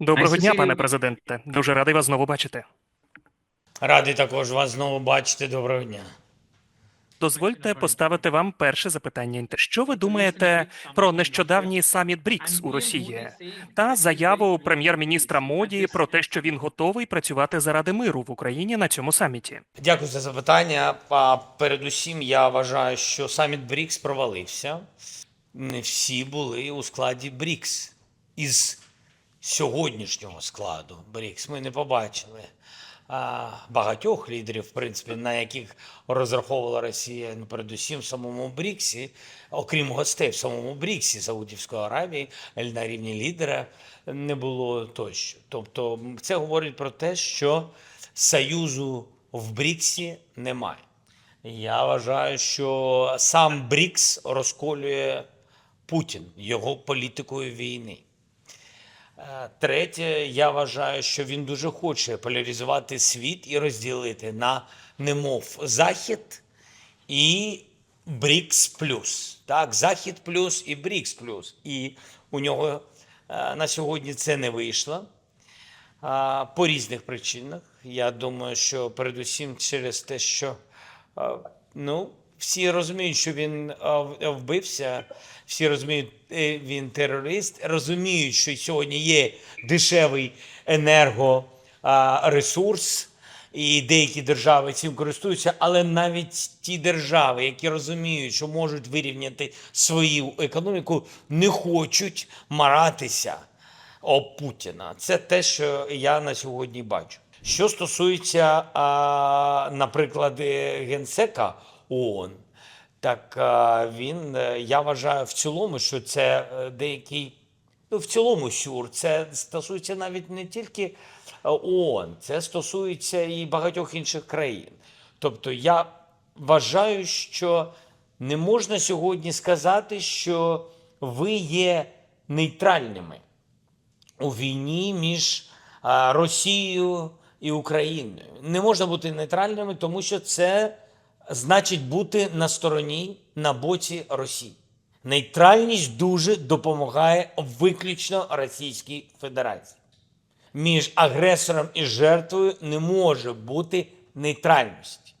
Доброго дня, пане президенте. Дуже радий вас знову бачити. Радий також вас знову бачити. Доброго дня. Дозвольте поставити вам перше запитання. Що ви думаєте про нещодавній саміт БРІКС у Росії та заяву прем'єр-міністра Моді про те, що він готовий працювати заради миру в Україні на цьому саміті? Дякую за запитання. А передусім, я вважаю, що саміт БРІКС провалився. Не всі були у складі БРІКС. Із сьогоднішнього складу БРІКС ми не побачили багатьох лідерів, в принципі, на яких розраховувала Росія, ну, передусім в самому БРІКСі, окрім гостей в самому БРІКСі Саудівської Аравії, на рівні лідера не було тощо. Тобто, це говорить про те, що союзу в БРІКСі немає. Я вважаю, що сам БРІКС розколює Путін його політикою війни. Е, Третє, я вважаю, що він дуже хоче поляризувати світ і розділити на немов Захід і БРІКС плюс. Так, Захід плюс і БРІКС плюс. І у нього е, на сьогодні це не вийшло по різних причинах. Я думаю, що передусім через те, що ну, всі розуміють, що він вбився, всі розуміють, е, він терорист, розуміють, що сьогодні є дешевий енергоресурс. І деякі держави цим користуються, але навіть ті держави, які розуміють, що можуть вирівняти свою економіку, не хочуть маратися об Путіна. Це те, що я на сьогодні бачу. Що стосується, наприклад, е, генсека ООН, так він, е, я вважаю, в цілому, що це е, деякий, ну, в цілому сюр. Це стосується навіть не тільки е, ООН, це стосується і багатьох інших країн. Тобто я вважаю, що не можна сьогодні сказати, що ви є нейтральними у війні між Росією і Україною. Не можна бути нейтральними, тому що це значить бути на стороні на боці Росії. Нейтральність дуже допомагає виключно Російській Федерації. Між агресором і жертвою не може бути нейтральності.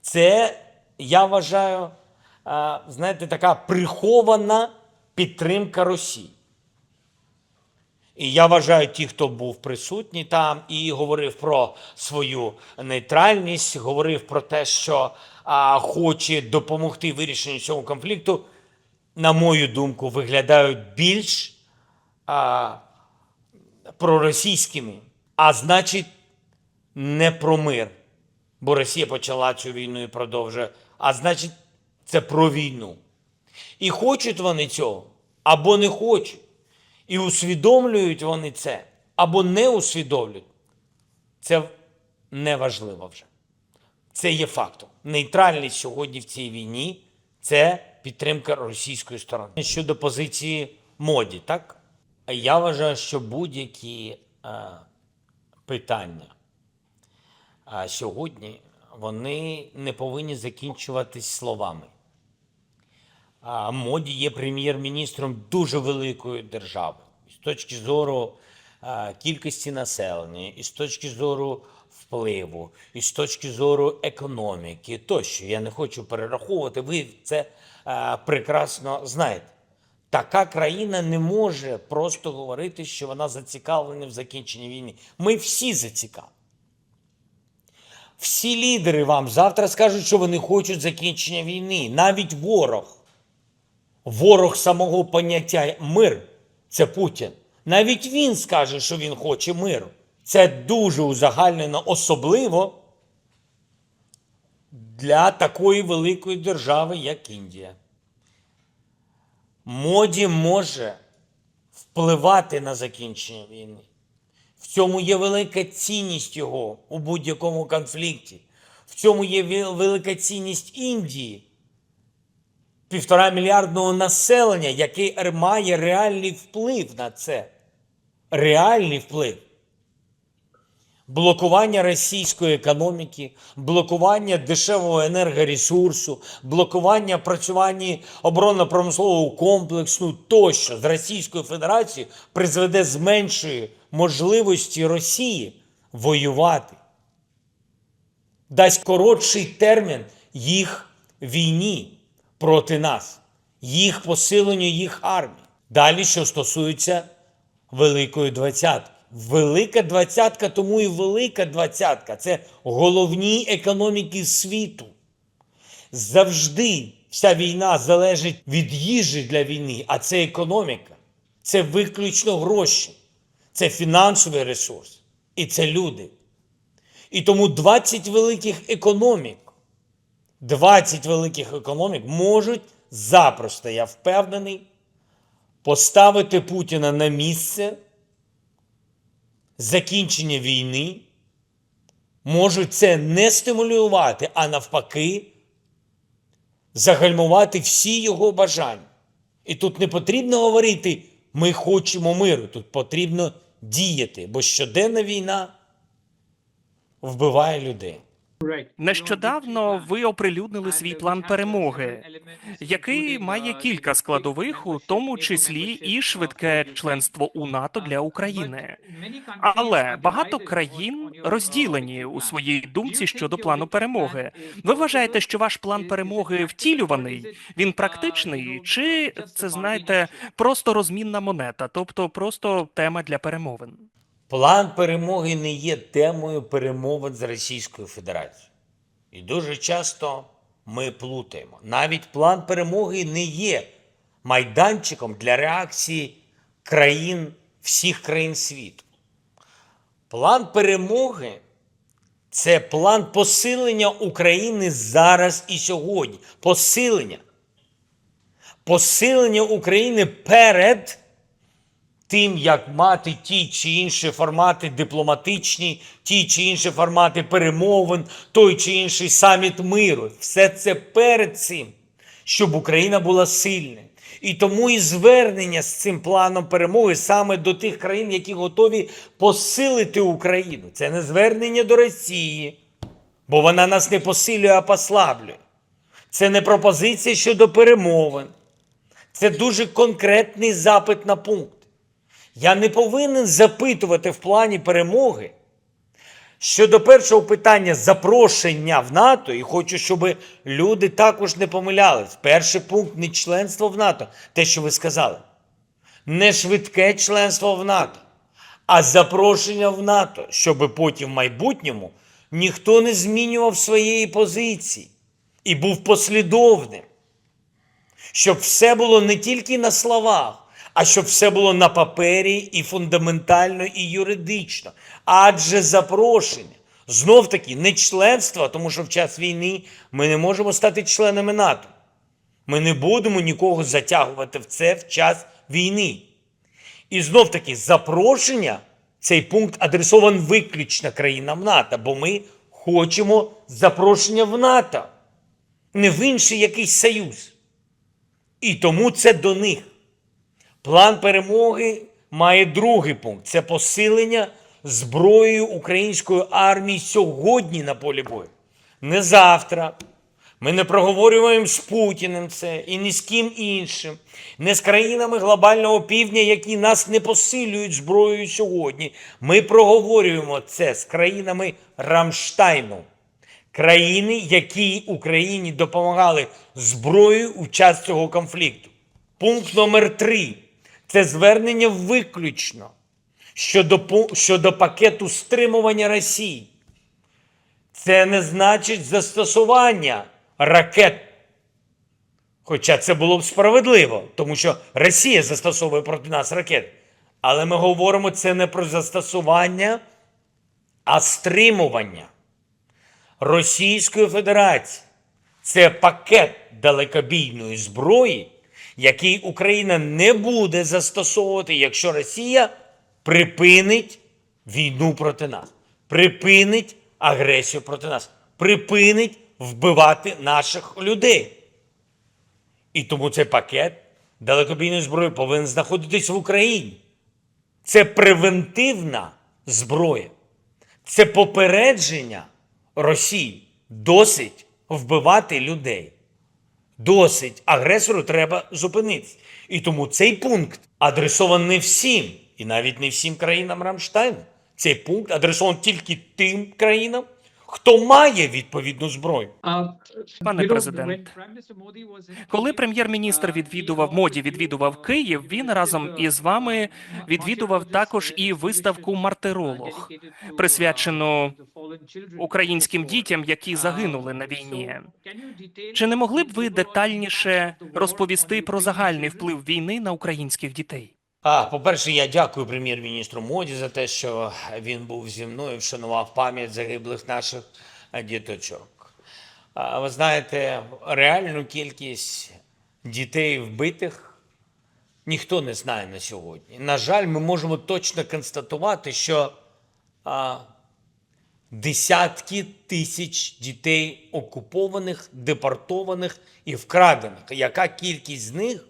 Це, я вважаю, знаєте, така прихована підтримка Росії. І я вважаю, ті, хто був присутній там і говорив про свою нейтральність, говорив про те, що а, хоче допомогти вирішенню цього конфлікту, на мою думку, виглядають більш а, проросійськими, а значить, не про мир. Бо Росія почала цю війну і продовжує, а значить, це про війну. І хочуть вони цього, або не хочуть. І усвідомлюють вони це, або не усвідомлюють. Це неважливо вже. Це є фактом. Нейтральність сьогодні в цій війні це підтримка російської сторони. Щодо позиції моді, так? Я вважаю, що будь-які е, питання а сьогодні вони не повинні закінчуватись словами. А Моді є прем'єр-міністром дуже великої держави. З точки зору кількості населення, і з точки зору впливу, і з точки зору економіки тощо. Я не хочу перераховувати, ви це прекрасно знаєте. Така країна не може просто говорити, що вона зацікавлена в закінченні війни. Ми всі зацікавлені. Всі лідери вам завтра скажуть, що вони хочуть закінчення війни, навіть ворог. Ворог самого поняття мир це Путін. Навіть він скаже, що він хоче миру. Це дуже узагальнено, особливо для такої великої держави, як Індія. Моді може впливати на закінчення війни. В цьому є велика цінність його у будь-якому конфлікті. В цьому є велика цінність Індії півтора мільярдного населення, яке р- має реальний вплив на це. Реальний вплив. блокування російської економіки, блокування дешевого енергоресурсу, блокування працювання оборонно-промислового комплексу тощо з Російською Федерацією призведе зменшує можливості Росії воювати, дасть коротший термін їх війні проти нас, їх посиленню їх армії. Далі, що стосується Великої двадцятки. Велика двадцятка, тому і велика двадцятка це головні економіки світу. Завжди вся війна залежить від їжі для війни, а це економіка, це виключно гроші, це фінансовий ресурс і це люди. І тому 20 великих економік, 20 великих економік можуть запросто, я впевнений, поставити Путіна на місце закінчення війни, можуть це не стимулювати, а навпаки, загальмувати всі його бажання. І тут не потрібно говорити ми хочемо миру, тут потрібно діяти, бо щоденна війна вбиває людей. Нещодавно ви оприлюднили свій план перемоги, який має кілька складових, у тому числі і швидке членство у НАТО для України. Але багато країн розділені у своїй думці щодо плану перемоги. Ви вважаєте, що ваш план перемоги втілюваний? Він практичний, чи це знаєте просто розмінна монета, тобто просто тема для перемовин? План перемоги не є темою перемовин з Російською Федерацією. І дуже часто ми плутаємо. Навіть план перемоги не є майданчиком для реакції країн, всіх країн світу. План перемоги це план посилення України зараз і сьогодні. Посилення. Посилення України перед тим, як мати ті чи інші формати дипломатичні, ті чи інші формати перемовин, той чи інший саміт миру. Все це перед цим, щоб Україна була сильна. І тому і звернення з цим планом перемоги саме до тих країн, які готові посилити Україну. Це не звернення до Росії, бо вона нас не посилює, а послаблює. Це не пропозиція щодо перемовин. Це дуже конкретний запит на пункт. Я не повинен запитувати в плані перемоги щодо першого питання запрошення в НАТО, і хочу, щоб люди також не помилялись. Перший пункт не членство в НАТО, те, що ви сказали. Не швидке членство в НАТО, а запрошення в НАТО, щоб потім в майбутньому ніхто не змінював своєї позиції і був послідовним щоб все було не тільки на словах, а щоб все було на папері і фундаментально, і юридично. Адже запрошення знов таки не членство, тому що в час війни ми не можемо стати членами НАТО. Ми не будемо нікого затягувати в це в час війни. І знов таки запрошення, цей пункт адресований виключно країнам НАТО, бо ми хочемо запрошення в НАТО, не в інший якийсь союз. І тому це до них. План перемоги має другий пункт це посилення зброєю української армії сьогодні на полі бою. Не завтра. Ми не проговорюємо з Путіним це і ні з ким іншим, не з країнами глобального півдня, які нас не посилюють зброєю сьогодні. Ми проговорюємо це з країнами Рамштайну країни, які Україні допомагали зброєю у час цього конфлікту. Пункт номер три це звернення виключно щодо, щодо пакету стримування Росії. Це не значить застосування ракет. Хоча це було б справедливо, тому що Росія застосовує проти нас ракети. Але ми говоримо це не про застосування, а стримування. Російської Федерації. Це пакет далекобійної зброї, який Україна не буде застосовувати, якщо Росія припинить війну проти нас, припинить агресію проти нас, припинить вбивати наших людей. І тому цей пакет далекобійної зброї повинен знаходитись в Україні. Це превентивна зброя. Це попередження Росії. Досить вбивати людей. Досить агресору треба зупинитися. І тому цей пункт адресований не всім, і навіть не всім країнам Рамштайну. Цей пункт адресований тільки тим країнам, хто має відповідну зброю. Пане президент, коли прем'єр-міністр відвідував моді, відвідував Київ, він разом із вами відвідував також і виставку Мартиролог, присвячену українським дітям, які загинули на війні. Чи не могли б ви детальніше розповісти про загальний вплив війни на українських дітей? А, по-перше, я дякую прем'єр-міністру Моді за те, що він був зі мною, вшанував пам'ять загиблих наших діточок. А, ви знаєте, реальну кількість дітей вбитих ніхто не знає на сьогодні. На жаль, ми можемо точно констатувати, що а, десятки тисяч дітей окупованих, депортованих і вкрадених. Яка кількість з них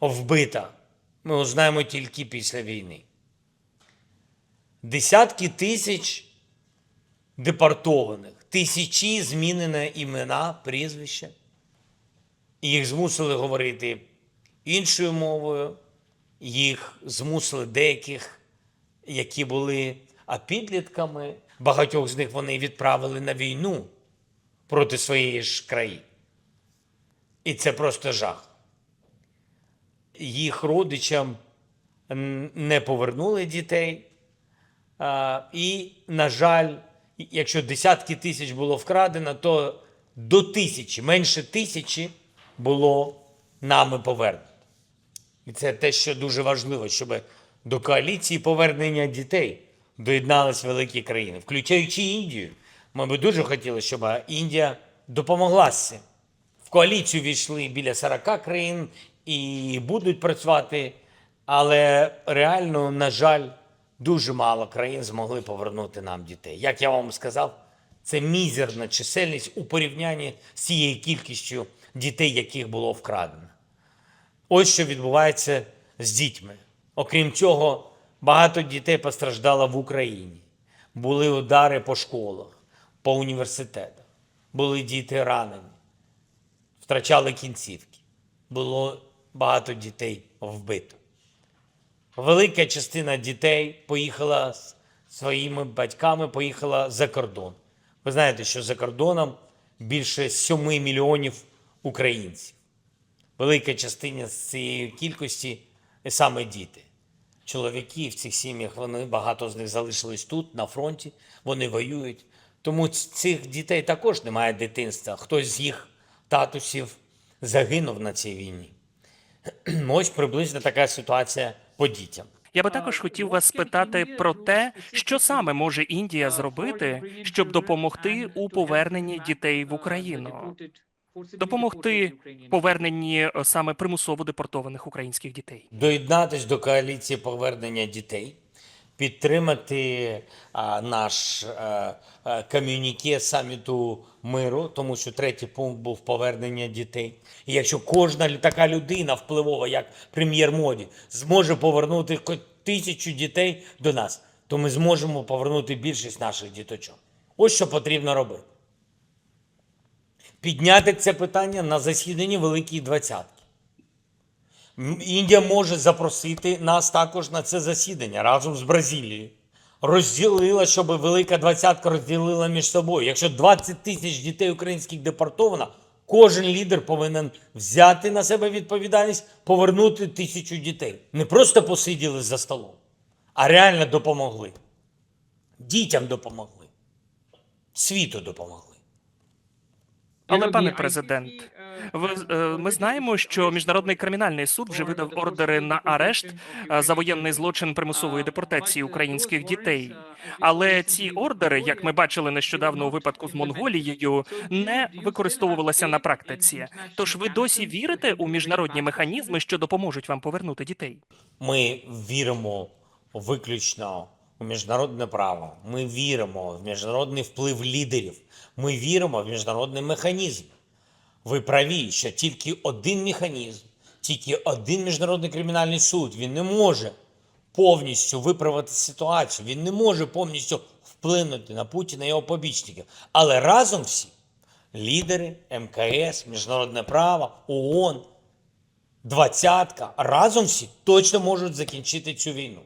вбита? Ми узнаємо тільки після війни. Десятки тисяч депортованих, тисячі змінені імена, прізвища. Їх змусили говорити іншою мовою, їх змусили деяких, які були а підлітками, багатьох з них вони відправили на війну проти своєї ж країни. І це просто жах їх родичам не повернули дітей. І, на жаль, якщо десятки тисяч було вкрадено, то до тисячі, менше тисячі було нами повернуто. І це те, що дуже важливо, щоб до коаліції повернення дітей доєднались великі країни, включаючи Індію. Ми би дуже хотіли, щоб Індія допомогла цим. В коаліцію війшли біля 40 країн і будуть працювати, але реально, на жаль, дуже мало країн змогли повернути нам дітей. Як я вам сказав, це мізерна чисельність у порівнянні з цією кількістю дітей, яких було вкрадено. Ось що відбувається з дітьми. Окрім цього, багато дітей постраждало в Україні. Були удари по школах, по університетах, були діти ранені, втрачали кінцівки. Було багато дітей вбито. Велика частина дітей поїхала з своїми батьками, поїхала за кордон. Ви знаєте, що за кордоном більше 7 мільйонів українців. Велика частина з цієї кількості саме діти. Чоловіки в цих сім'ях, вони багато з них залишились тут, на фронті, вони воюють. Тому цих дітей також немає дитинства. Хтось з їх татусів загинув на цій війні. Ось приблизно така ситуація по дітям. Я би також хотів вас спитати про те, що саме може Індія зробити, щоб допомогти у поверненні дітей в Україну, допомогти поверненні е, саме примусово депортованих українських дітей. доєднатись до коаліції повернення дітей, підтримати наш а, а, ком'юніке саміту миру, тому що третій пункт був повернення дітей. І якщо кожна така людина впливова, як прем'єр Моді, зможе повернути тисячу дітей до нас, то ми зможемо повернути більшість наших діточок. Ось що потрібно робити. Підняти це питання на засіданні Великої Двадцятки. Індія може запросити нас також на це засідання разом з Бразилією. Розділила, щоб Велика Двадцятка розділила між собою. Якщо 20 тисяч дітей українських депортовано, кожен лідер повинен взяти на себе відповідальність, повернути тисячу дітей. Не просто посиділи за столом, а реально допомогли. Дітям допомогли. Світу допомогли. Але, пане президент, ви е, ми знаємо, що міжнародний кримінальний суд вже видав ордери на арешт е, за воєнний злочин примусової депортації українських дітей. Але ці ордери, як ми бачили нещодавно у випадку з Монголією, не використовувалися на практиці. Тож ви досі вірите у міжнародні механізми, що допоможуть вам повернути дітей? Ми віримо виключно у міжнародне право. Ми віримо в міжнародний вплив лідерів. Ми віримо в міжнародний механізм. Ви праві, що тільки один механізм, тільки один міжнародний кримінальний суд він не може повністю виправити ситуацію. Він не може повністю вплинути на Путіна і його побічників. Але разом всі лідери МКС, міжнародне право, ООН, двадцятка разом всі точно можуть закінчити цю війну.